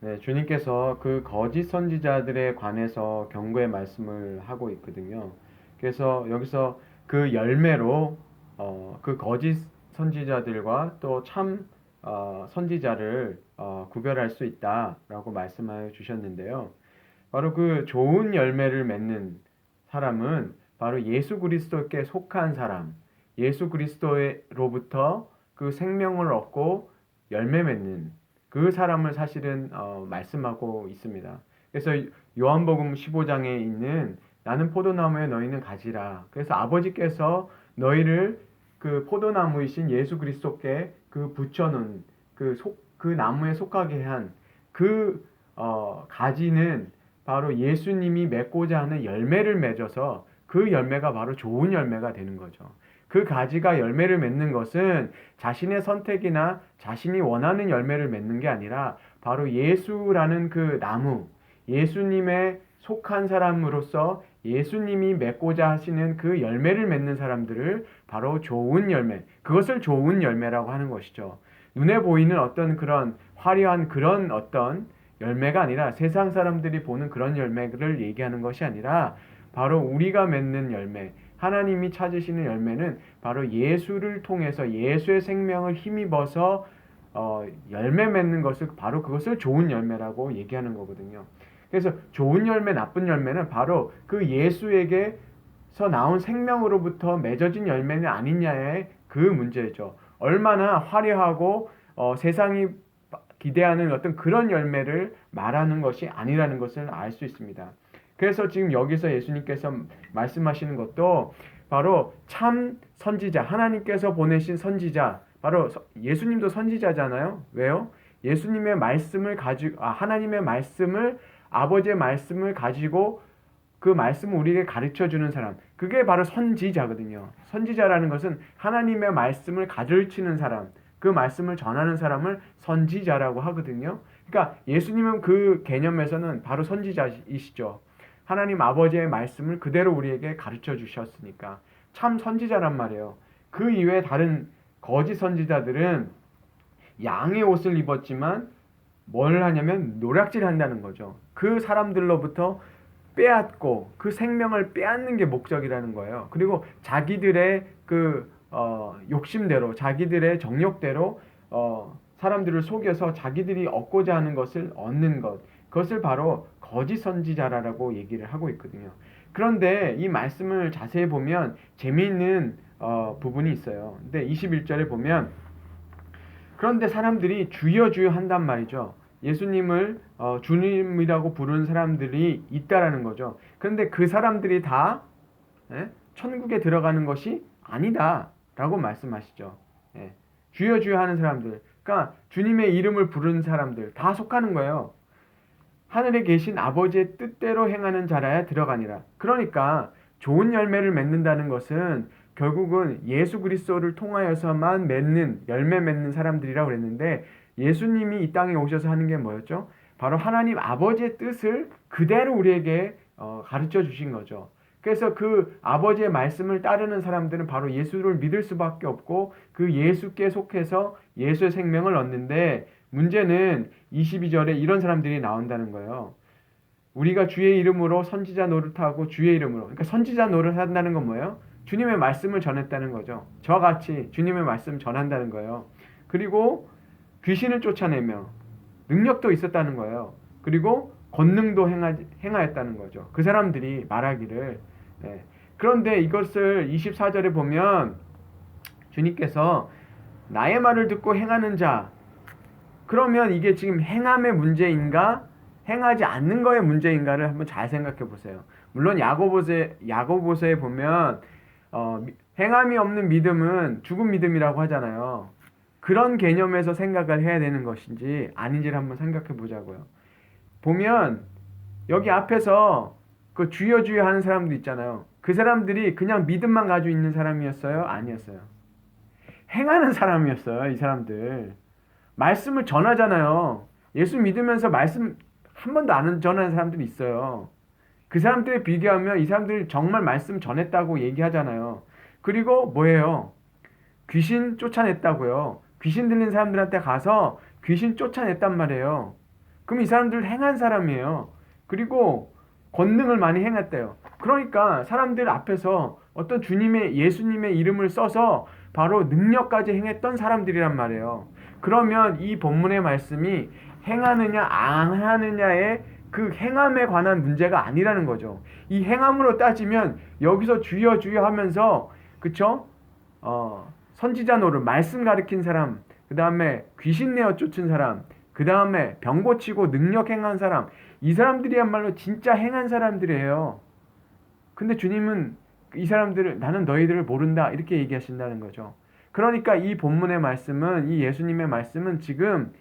네, 주님께서 그 거짓 선지자들에 관해서 경고의 말씀을 하고 있거든요. 그래서 여기서 그 열매로 어, 그 거짓 선지자들과 또 참 어, 선지자를 어, 구별할 수 있다라고 말씀하여 주셨는데요. 바로 그 좋은 열매를 맺는 사람은 바로 예수 그리스도께 속한 사람, 예수 그리스도로부터 그 생명을 얻고 열매 맺는 그 사람을 사실은 어, 말씀하고 있습니다. 그래서 요한복음 15장에 있는 나는 포도나무에 너희는 가지라. 그래서 아버지께서 너희를 그 포도나무이신 예수 그리스도께 그 붙여놓은 그, 속, 그 나무에 속하게 한그 어, 가지는 바로 예수님이 맺고자 하는 열매를 맺어서 그 열매가 바로 좋은 열매가 되는 거죠. 그 가지가 열매를 맺는 것은 자신의 선택이나 자신이 원하는 열매를 맺는 게 아니라 바로 예수라는 그 나무, 예수님의 속한 사람으로서 예수님이 맺고자 하시는 그 열매를 맺는 사람들을 바로 좋은 열매, 그것을 좋은 열매라고 하는 것이죠. 눈에 보이는 어떤 그런 화려한 그런 어떤 열매가 아니라 세상 사람들이 보는 그런 열매를 얘기하는 것이 아니라 바로 우리가 맺는 열매, 하나님이 찾으시는 열매는 바로 예수를 통해서 예수의 생명을 힘입어서 어, 열매 맺는 것을 바로 그것을 좋은 열매라고 얘기하는 거거든요. 그래서 좋은 열매, 나쁜 열매는 바로 그 예수에게서 나온 생명으로부터 맺어진 열매는 아니냐의 그 문제죠. 얼마나 화려하고 어, 세상이 기대하는 어떤 그런 열매를 말하는 것이 아니라는 것을 알 수 있습니다. 그래서 지금 여기서 예수님께서 말씀하시는 것도 바로 참 선지자, 하나님께서 보내신 선지자, 바로 예수님도 선지자잖아요. 왜요? 예수님의 말씀을 가지고, 아, 하나님의 말씀을, 아버지의 말씀을 가지고 그 말씀을 우리에게 가르쳐 주는 사람. 그게 바로 선지자거든요. 선지자라는 것은 하나님의 말씀을 가르치는 사람, 그 말씀을 전하는 사람을 선지자라고 하거든요. 그러니까 예수님은 그 개념에서는 바로 선지자이시죠. 하나님 아버지의 말씀을 그대로 우리에게 가르쳐 주셨으니까 참 선지자란 말이에요. 그 이외에 다른 거짓 선지자들은 양의 옷을 입었지만 뭘 하냐면 노략질 한다는 거죠. 그 사람들로부터 빼앗고 그 생명을 빼앗는 게 목적이라는 거예요. 그리고 자기들의 그 어, 욕심대로 자기들의 정욕대로 어, 사람들을 속여서 자기들이 얻고자 하는 것을 얻는 것 그것을 바로 거짓 선지자라고 얘기를 하고 있거든요. 그런데 이 말씀을 자세히 보면 재미있는 어, 부분이 있어요. 근데 21절에 보면 그런데 사람들이 주여 주여 한단 말이죠. 예수님을 어, 주님이라고 부르는 사람들이 있다라는 거죠. 그런데 그 사람들이 다 예? 천국에 들어가는 것이 아니다라고 말씀하시죠. 예. 주여 주여 하는 사람들, 그러니까 주님의 이름을 부르는 사람들 다 속하는 거예요. 하늘에 계신 아버지의 뜻대로 행하는 자라야 들어가니라. 그러니까 좋은 열매를 맺는다는 것은 결국은 예수 그리스도를 통하여서만 맺는 열매 맺는 사람들이라고 그랬는데 예수님이 이 땅에 오셔서 하는 게 뭐였죠? 바로 하나님 아버지의 뜻을 그대로 우리에게 어, 가르쳐 주신 거죠. 그래서 그 아버지의 말씀을 따르는 사람들은 바로 예수를 믿을 수밖에 없고 그 예수께 속해서 예수의 생명을 얻는데 문제는 22절에 이런 사람들이 나온다는 거예요. 우리가 주의 이름으로 선지자 노릇하고 주의 이름으로 그러니까 선지자 노릇 한다는 건 뭐예요? 주님의 말씀을 전했다는 거죠. 저와 같이 주님의 말씀 전한다는 거예요. 그리고 귀신을 쫓아내며 능력도 있었다는 거예요. 그리고 권능도 행하, 행하였다는 거죠. 그 사람들이 말하기를. 네. 그런데 이것을 24절에 보면 주님께서 나의 말을 듣고 행하는 자 그러면 이게 지금 행함의 문제인가 행하지 않는 거의 문제인가를 한번 잘 생각해 보세요. 물론 야고보서에 야고보서에 보면 어, 행함이 없는 믿음은 죽은 믿음이라고 하잖아요. 그런 개념에서 생각을 해야 되는 것인지 아닌지를 한번 생각해 보자고요. 보면 여기 앞에서 그 주여 주여 하는 사람들 있잖아요. 그 사람들이 그냥 믿음만 가지고 있는 사람이었어요? 아니었어요. 행하는 사람이었어요, 이 사람들. 말씀을 전하잖아요. 예수 믿으면서 말씀 한 번도 안 전하는 사람들이 있어요. 그 사람들에 비교하면 이 사람들이 정말 말씀 전했다고 얘기하잖아요. 그리고 뭐예요? 귀신 쫓아냈다고요. 귀신 들린 사람들한테 가서 귀신 쫓아냈단 말이에요. 그럼 이 사람들 행한 사람이에요. 그리고 권능을 많이 행했대요. 그러니까 사람들 앞에서 어떤 주님의 예수님의 이름을 써서 바로 능력까지 행했던 사람들이란 말이에요. 그러면 이 본문의 말씀이 행하느냐 안 하느냐의 그 행함에 관한 문제가 아니라는 거죠. 이 행함으로 따지면 여기서 주여 주여 하면서 그쵸? 어, 선지자 노릇 말씀 가르친 사람, 그 다음에 귀신 내어 쫓은 사람, 그 다음에 병 고치고 능력 행한 사람, 이 사람들이야말로 진짜 행한 사람들이에요. 근데 주님은 이 사람들을 나는 너희들을 모른다 이렇게 얘기하신다는 거죠. 그러니까 이 본문의 말씀은 이 예수님의 말씀은 지금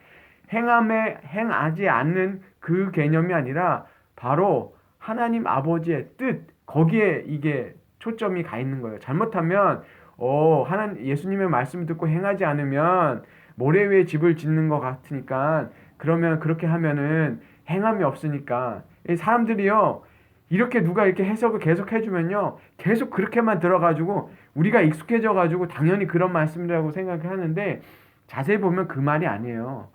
행함에 행하지 않는 그 개념이 아니라 바로 하나님 아버지의 뜻 거기에 이게 초점이 가 있는 거예요. 잘못하면 어 하나님 예수님의 말씀을 듣고 행하지 않으면 모래 위에 집을 짓는 것 같으니까 그러면 그렇게 하면은 행함이 없으니까 이 사람들이요 이렇게 누가 이렇게 해석을 계속 해주면요 계속 그렇게만 들어가지고 우리가 익숙해져 가지고 당연히 그런 말씀이라고 생각하는데 자세히 보면 그 말이 아니에요.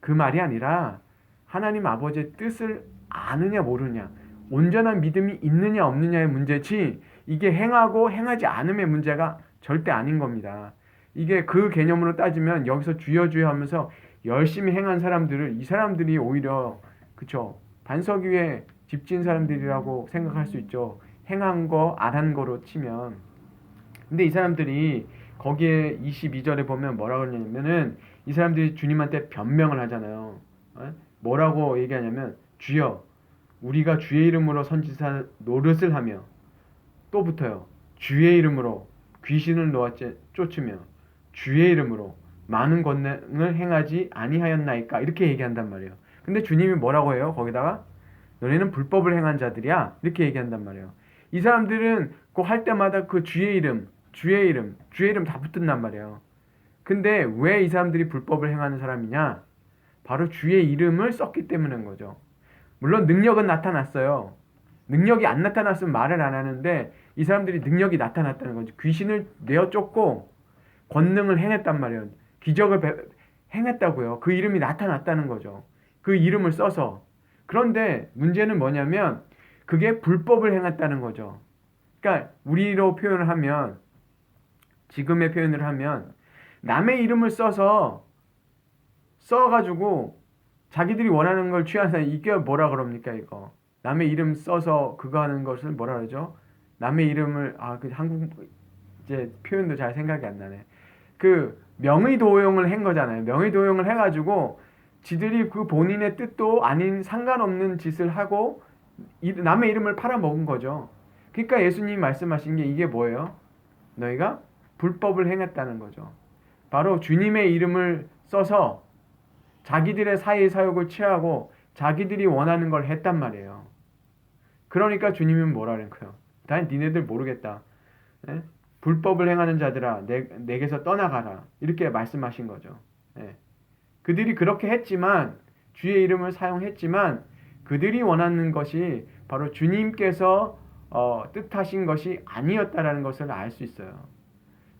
그 말이 아니라 하나님 아버지의 뜻을 아느냐 모르냐 온전한 믿음이 있느냐 없느냐의 문제지 이게 행하고 행하지 않음의 문제가 절대 아닌 겁니다. 이게 그 개념으로 따지면 여기서 주여 주여 하면서 열심히 행한 사람들을 이 사람들이 오히려 그쵸 반석 위에 집진 사람들이라고 생각할 수 있죠. 행한 거 안 한 거로 치면 근데 이 사람들이 거기에 22절에 보면 뭐라 그러냐면은 이 사람들이 주님한테 변명을 하잖아요. 어? 뭐라고 얘기하냐면 주여 우리가 주의 이름으로 선지사 노릇을 하며 또 붙어요. 주의 이름으로 귀신을 놓아 쫓으며 주의 이름으로 많은 권능을 행하지 아니하였나이까 이렇게 얘기한단 말이에요. 근데 주님이 뭐라고 해요? 거기다가 너네는 불법을 행한 자들이야 이렇게 얘기한단 말이에요. 이 사람들은 꼭할 때마다 그 주의 이름, 주의 이름, 주의 이름 다 붙는단 말이에요. 근데 왜 이 사람들이 불법을 행하는 사람이냐? 바로 주의 이름을 썼기 때문인 거죠. 물론 능력은 나타났어요. 능력이 안 나타났으면 말을 안 하는데 이 사람들이 능력이 나타났다는 거죠. 귀신을 내어 쫓고 권능을 행했단 말이에요. 기적을 배, 행했다고요. 그 이름이 나타났다는 거죠. 그 이름을 써서. 그런데 문제는 뭐냐면 그게 불법을 행했다는 거죠. 그러니까 우리로 표현을 하면 지금의 표현을 하면 남의 이름을 써서 써가지고 자기들이 원하는 걸 취해서 이게 뭐라 그럽니까 이거? 남의 이름 써서 그거 하는 것을 뭐라 그러죠? 남의 이름을 아 그 한국 이제 표현도 잘 생각이 안 나네. 그 명의 도용을 한 거잖아요. 명의 도용을 해가지고 지들이 그 본인의 뜻도 아닌 상관없는 짓을 하고 남의 이름을 팔아먹은 거죠. 그러니까 예수님이 말씀하신 게 이게 뭐예요? 너희가 불법을 행했다는 거죠 바로 주님의 이름을 써서 자기들의 사회 사욕을 취하고 자기들이 원하는 걸 했단 말이에요. 그러니까 주님은 뭐라는 거예요? 난 니네들 모르겠다. 네? 불법을 행하는 자들아 내, 내게서 떠나가라. 이렇게 말씀하신 거죠. 네. 그들이 그렇게 했지만 주의 이름을 사용했지만 그들이 원하는 것이 바로 주님께서 어, 뜻하신 것이 아니었다라는 것을 알 수 있어요.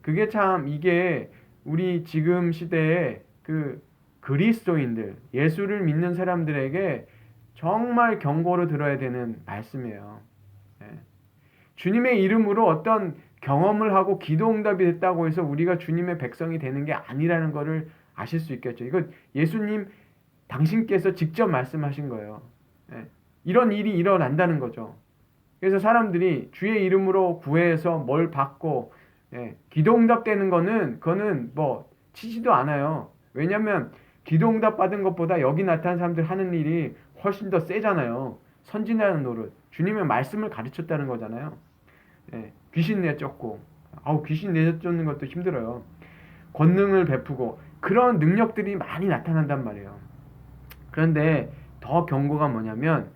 그게 참 이게 우리 지금 시대에 그 그리스도인들, 예수를 믿는 사람들에게 정말 경고로 들어야 되는 말씀이에요. 예. 주님의 이름으로 어떤 경험을 하고 기도 응답이 됐다고 해서 우리가 주님의 백성이 되는 게 아니라는 것을 아실 수 있겠죠. 이건 예수님 당신께서 직접 말씀하신 거예요. 예. 이런 일이 일어난다는 거죠. 그래서 사람들이 주의 이름으로 구해서 뭘 받고 예. 기도 응답 되는 거는 그거는 뭐 치지도 않아요. 왜냐하면 기도응답 받은 것보다 여기 나타난 사람들 하는 일이 훨씬 더 세잖아요. 선진하는 노릇. 주님의 말씀을 가르쳤다는 거잖아요. 예, 귀신 내쫓고, 아우 귀신 내쫓는 것도 힘들어요. 권능을 베푸고 그런 능력들이 많이 나타난단 말이에요. 그런데 더 경고가 뭐냐면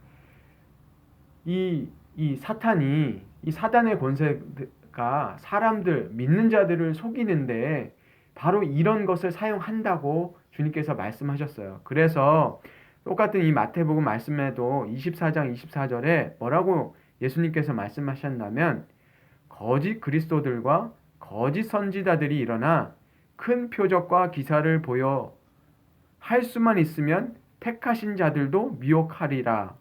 이, 이 사탄이 이 사단의 권세 가 사람들 믿는 자들을 속이는데 바로 이런 것을 사용한다고 주님께서 말씀하셨어요. 그래서 똑같은 이 마태복음 말씀에도 24장 24절에 뭐라고 예수님께서 말씀하셨냐면 거짓 그리스도들과 거짓 선지자들이 일어나 큰 표적과 기사를 보여 할 수만 있으면 택하신 자들도 미혹하리라.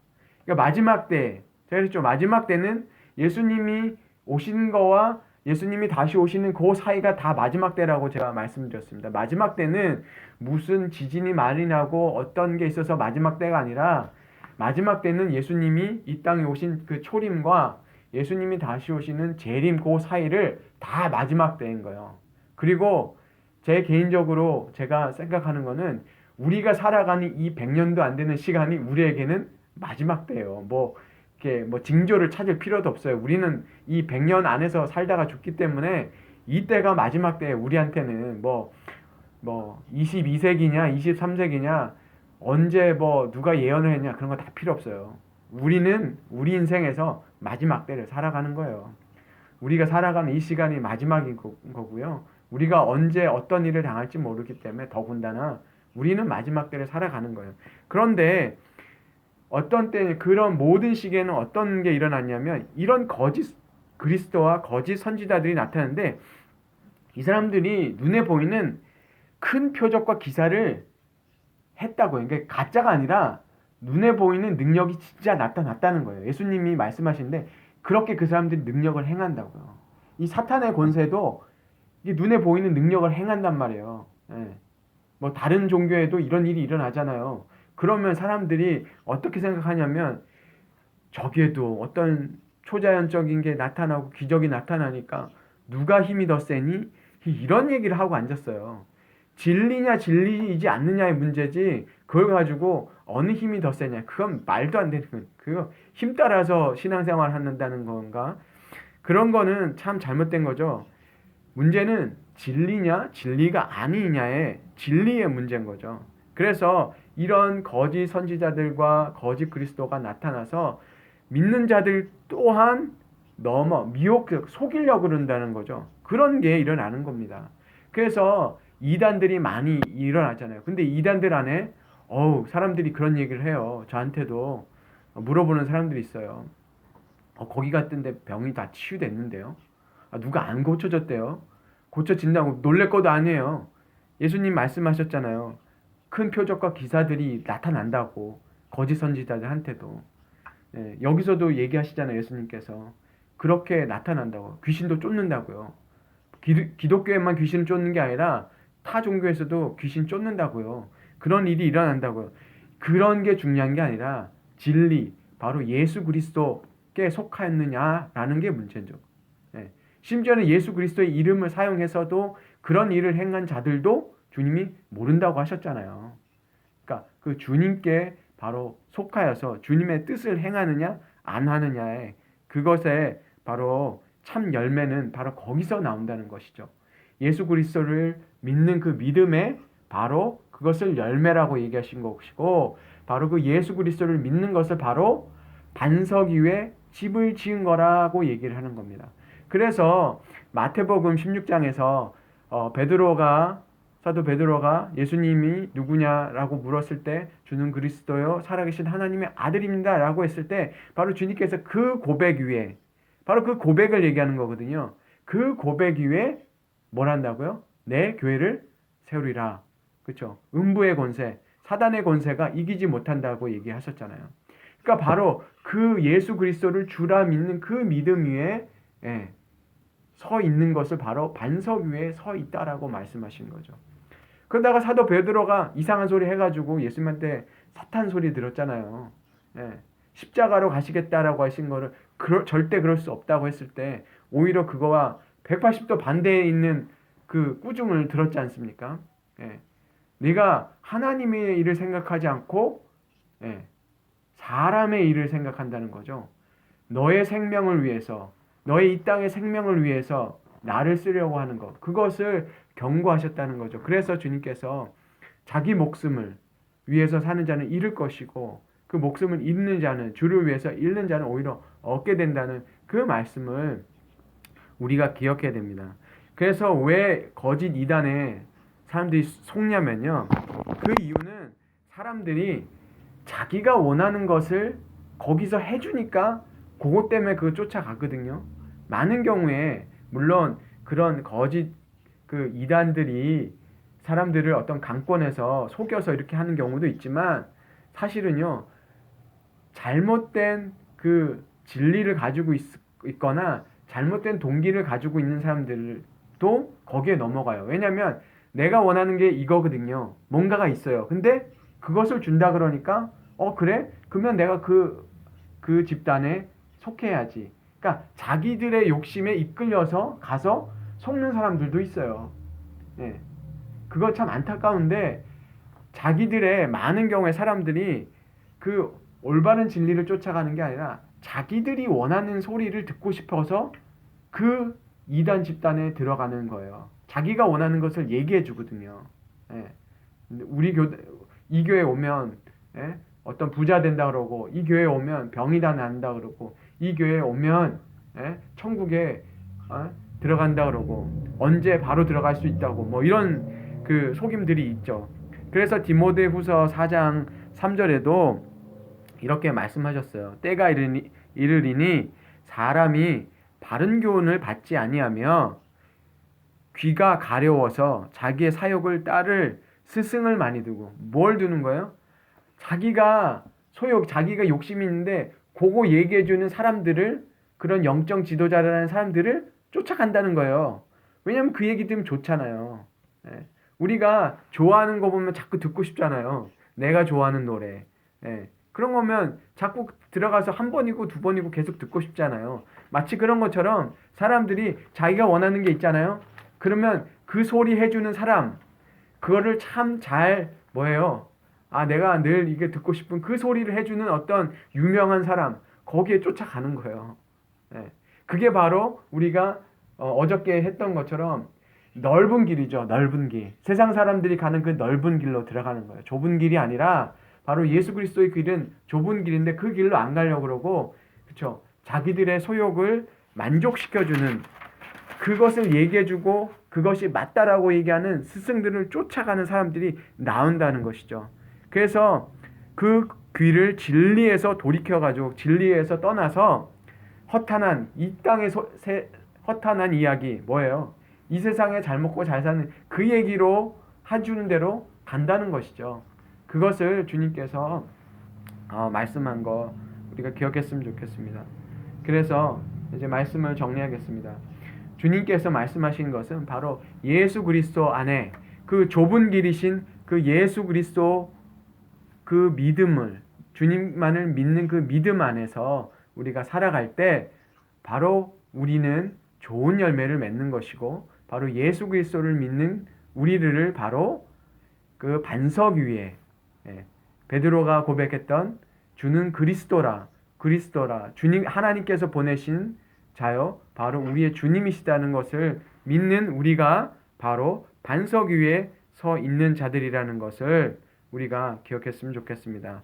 그러니까 마지막 때, 제가 그랬죠. 마지막 때는 예수님이 오신 거와 예수님이 다시 오시는 그 사이가 다 마지막 때라고 제가 말씀드렸습니다. 마지막 때는 무슨 지진이 많이 나고 어떤 게 있어서 마지막 때가 아니라 마지막 때는 예수님이 이 땅에 오신 그 초림과 예수님이 다시 오시는 재림 그 사이를 다 마지막 때인 거예요. 그리고 제 개인적으로 제가 생각하는 거는 우리가 살아가는 이 100년도 안 되는 시간이 우리에게는 마지막 때예요. 뭐 이렇게 뭐 징조를 찾을 필요도 없어요. 우리는 이 100년 안에서 살다가 죽기 때문에 이때가 마지막 때 우리한테는 뭐뭐 22세기냐 23세기냐 언제 뭐 누가 예언을 했냐 그런 거 다 필요 없어요. 우리는 우리 인생에서 마지막 때를 살아가는 거예요. 우리가 살아가는 이 시간이 마지막인 거- 거고요. 우리가 언제 어떤 일을 당할지 모르기 때문에 더군다나 우리는 마지막 때를 살아가는 거예요. 그런데 어떤 때 그런 모든 시기에는 어떤 게 일어났냐면 이런 거짓 그리스도와 거짓 선지자들이 나타나는데 이 사람들이 눈에 보이는 큰 표적과 기사를 했다고요. 그러니까 가짜가 아니라 눈에 보이는 능력이 진짜 나타났다는 거예요. 예수님이 말씀하시는데 그렇게 그 사람들이 능력을 행한다고요. 이 사탄의 권세도 눈에 보이는 능력을 행한단 말이에요. 예. 뭐 다른 종교에도 이런 일이 일어나잖아요. 그러면 사람들이 어떻게 생각하냐면 저기에도 어떤 초자연적인 게 나타나고 기적이 나타나니까 누가 힘이 더 세니? 이런 얘기를 하고 앉았어요. 진리냐 진리이지 않느냐의 문제지 그걸 가지고 어느 힘이 더 세냐 그건 말도 안 되는. 그거 힘 따라서 신앙생활 한다는 건가? 그런 거는 참 잘못된 거죠. 문제는 진리냐 진리가 아니냐의 진리의 문제인 거죠. 그래서 이런 거짓 선지자들과 거짓 그리스도가 나타나서 믿는 자들 또한 넘어 미혹 속이려고 그런다는 거죠. 그런 게 일어나는 겁니다. 그래서 이단들이 많이 일어나잖아요. 근데 이단들 안에 어우 사람들이 그런 얘기를 해요. 저한테도 물어보는 사람들이 있어요. 어, 거기 갔던데 병이 다 치유됐는데요. 아, 누가 안 고쳐졌대요. 고쳐진다고 놀랄 것도 아니에요. 예수님 말씀하셨잖아요. 큰 표적과 기사들이 나타난다고 거짓 선지자들한테도 예, 여기서도 얘기하시잖아요. 예수님께서 그렇게 나타난다고 귀신도 쫓는다고요. 기, 기독교에만 귀신을 쫓는 게 아니라 타 종교에서도 귀신 쫓는다고요. 그런 일이 일어난다고요. 그런 게 중요한 게 아니라 진리, 바로 예수 그리스도께 속하였느냐라는 게 문제죠. 예. 심지어는 예수 그리스도의 이름을 사용해서도 그런 일을 행한 자들도 주님이 모른다고 하셨잖아요. 그러니까 그 주님께 바로 속하여서 주님의 뜻을 행하느냐 안 하느냐에 그것에 바로 참 열매는 바로 거기서 나온다는 것이죠. 예수 그리스도를 믿는 그 믿음에 바로 그것을 열매라고 얘기하신 것이고 바로 그 예수 그리스도를 믿는 것을 바로 반석 위에 집을 지은 거라고 얘기를 하는 겁니다. 그래서 마태복음 16장에서 어, 베드로가 사도 베드로가 예수님이 누구냐라고 물었을 때 주는 그리스도요 살아계신 하나님의 아들입니다라고 했을 때 바로 주님께서 그 고백 위에 바로 그 고백을 얘기하는 거거든요. 그 고백 위에 뭘 한다고요? 내 교회를 세우리라. 그렇죠? 음부의 권세, 사단의 권세가 이기지 못한다고 얘기하셨잖아요. 그러니까 바로 그 예수 그리스도를 주라 믿는 그 믿음 위에 예, 서 있는 것을 바로 반석 위에 서 있다라고 말씀하신 거죠. 그러다가 사도 베드로가 이상한 소리 해가지고 예수님한테 사탄 소리 들었잖아요. 예, 십자가로 가시겠다라고 하신 거를 그러, 절대 그럴 수 없다고 했을 때 오히려 그거와 180도 반대에 있는 그 꾸중을 들었지 않습니까? 예. 네가 하나님의 일을 생각하지 않고 예, 사람의 일을 생각한다는 거죠. 너의 생명을 위해서, 너의 이 땅의 생명을 위해서 나를 쓰려고 하는 것, 그것을 경고하셨다는 거죠. 그래서 주님께서 자기 목숨을 위해서 사는 자는 잃을 것이고 그 목숨을 잃는 자는 주를 위해서 잃는 자는 오히려 얻게 된다는 그 말씀을 우리가 기억해야 됩니다. 그래서 왜 거짓 이단에 사람들이 속냐면요. 그 이유는 사람들이 자기가 원하는 것을 거기서 해주니까 그것 때문에 그거 쫓아가거든요. 많은 경우에 물론 그런 거짓 그 이단들이 사람들을 어떤 강권에서 속여서 이렇게 하는 경우도 있지만 사실은요 잘못된 그 진리를 가지고 있, 있거나 잘못된 동기를 가지고 있는 사람들도 거기에 넘어가요. 왜냐하면 내가 원하는 게 이거거든요. 뭔가가 있어요. 근데 그것을 준다 그러니까 어 그래? 그러면 내가 그그 집단에 속해야지. 그러니까 자기들의 욕심에 이끌려서 가서 속는 사람들도 있어요. 예. 그거 참 안타까운데 자기들의 많은 경우에 사람들이 그 올바른 진리를 쫓아가는 게 아니라 자기들이 원하는 소리를 듣고 싶어서 그 이단 집단에 들어가는 거예요. 자기가 원하는 것을 얘기해 주거든요. 예. 우리 교, 이 교회 오면 예? 어떤 부자 된다 그러고 이 교회 오면 병이 다 난다 그러고 이 교회 오면 예? 천국에 어? 들어간다 그러고 언제 바로 들어갈 수 있다고 뭐 이런 그 속임들이 있죠. 그래서 디모데후서 4장 3절에도 이렇게 말씀하셨어요. 때가 이르니, 이르리니 사람이 바른 교훈을 받지 아니하며 귀가 가려워서 자기의 사욕을 따를 스승을 많이 두고 뭘 두는 거예요? 자기가 소욕, 자기가 욕심이 있는데 그거 얘기해 주는 사람들을 그런 영적 지도자라는 사람들을 쫓아간다는 거예요. 왜냐면 그 얘기 들으면 좋잖아요. 예. 우리가 좋아하는 거 보면 자꾸 듣고 싶잖아요. 내가 좋아하는 노래. 예. 그런 거면 자꾸 들어가서 한 번이고 두 번이고 계속 듣고 싶잖아요. 마치 그런 것처럼 사람들이 자기가 원하는 게 있잖아요. 그러면 그 소리 해주는 사람, 그거를 참 잘 뭐예요? 아, 내가 늘 이게 듣고 싶은 그 소리를 해주는 어떤 유명한 사람, 거기에 쫓아가는 거예요. 예. 그게 바로 우리가 어, 저께 했던 것처럼 넓은 길이죠. 넓은 길. 세상 사람들이 가는 그 넓은 길로 들어가는 거예요. 좁은 길이 아니라 바로 예수 그리스도의 길은 좁은 길인데 그 길로 안 가려고 그러고 그렇죠. 자기들의 소욕을 만족시켜 주는 그것을 얘기해 주고 그것이 맞다라고 얘기하는 스승들을 쫓아가는 사람들이 나온다는 것이죠. 그래서 그 귀를 진리에서 돌이켜가지고 진리에서 떠나서 허탄한 이 땅의 소, 세, 허탄한 이야기 뭐예요? 이 세상에 잘 먹고 잘 사는 그 얘기로 해주는 대로 간다는 것이죠. 그것을 주님께서 어, 말씀한 거 우리가 기억했으면 좋겠습니다. 그래서 이제 말씀을 정리하겠습니다. 주님께서 말씀하신 것은 바로 예수 그리스도 안에 그 좁은 길이신 그 예수 그리스도 그 믿음을 주님만을 믿는 그 믿음 안에서 우리가 살아갈 때 바로 우리는 좋은 열매를 맺는 것이고 바로 예수 그리스도를 믿는 우리를 바로 그 반석 위에 예, 베드로가 고백했던 주는 그리스도라 그리스도라 주님 하나님께서 보내신 자요 바로 우리의 주님이시다는 것을 믿는 우리가 바로 반석 위에 서 있는 자들이라는 것을 우리가 기억했으면 좋겠습니다.